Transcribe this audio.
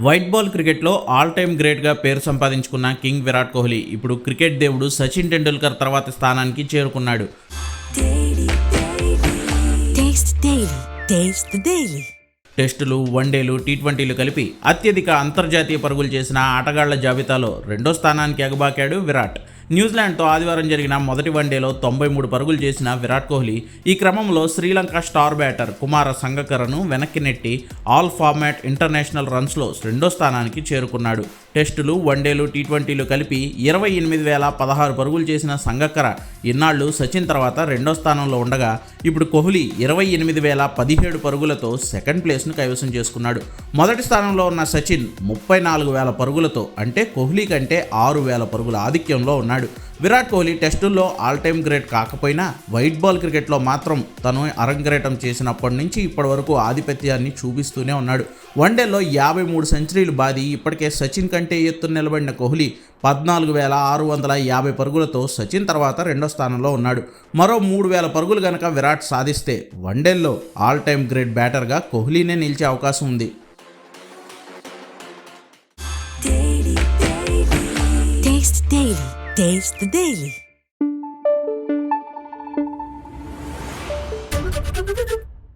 White ball క్రికెట్లో all time గ్రేట్గా పేరు సంపాదించుకున్న కింగ్ విరాట్ కోహ్లీ ఇప్పుడు క్రికెట్ దేవుడు సచిన్ టెండూల్కర్ తర్వాతి స్థానానికి చేరుకున్నాడు. టెస్టులు వన్డేలు టీ ట్వంటీలు కలిపి అత్యధిక అంతర్జాతీయ పరుగులు చేసిన ఆటగాళ్ళ జాబితాలో రెండో స్థానానికి ఎగబాకాడు విరాట్ న్యూజిలాండ్తో ఆదివారం జరిగిన మొదటి వన్డేలో తొంభై మూడు పరుగులు చేసిన విరాట్ కోహ్లీ ఈ క్రమంలో శ్రీలంక స్టార్ బ్యాటర్ కుమార సంగకరను వెనక్కి నెట్టి ఆల్ ఫార్మాట్ ఇంటర్నేషనల్ రన్స్లో రెండో స్థానానికి చేరుకున్నాడు. టెస్టులు వన్డేలు టీ ట్వంటీలు కలిపి ఇరవై ఎనిమిది వేల పదహారు పరుగులు చేసిన సంగక్కర ఇన్నాళ్ళు సచిన్ తర్వాత రెండో స్థానంలో ఉండగా ఇప్పుడు కోహ్లీ ఇరవై ఎనిమిది వేల పదిహేడు పరుగులతో సెకండ్ ప్లేస్ను కైవసం చేసుకున్నాడు. మొదటి స్థానంలో ఉన్న సచిన్ ముప్పై నాలుగు వేల పరుగులతో అంటే కోహ్లీ కంటే ఆరు వేల పరుగుల ఆధిక్యంలో ఉన్నాడు. విరాట్ కోహ్లీ టెస్టుల్లో ఆల్ టైమ్ గ్రేట్ కాకపోయినా వైట్ బాల్ క్రికెట్లో మాత్రం తను అరంగేటం చేసినప్పటి నుంచి ఇప్పటి వరకు ఆధిపత్యాన్ని చూపిస్తూనే ఉన్నాడు. వన్డేలో యాభై మూడు సెంచరీలు బాది ఇప్పటికే సచిన్ కంటే ఎత్తున నిలబడిన కోహ్లీ పద్నాలుగు వేల ఆరు వందల యాభై పరుగులతో సచిన్ తర్వాత రెండో స్థానంలో ఉన్నాడు. మరో మూడు వేల పరుగులు గనక విరాట్ సాధిస్తే వన్డేల్లో ఆల్ టైమ్ గ్రేట్ బ్యాటర్గా కోహ్లీనే నిలిచే అవకాశం ఉంది. Taste Daily. Taste the Daily.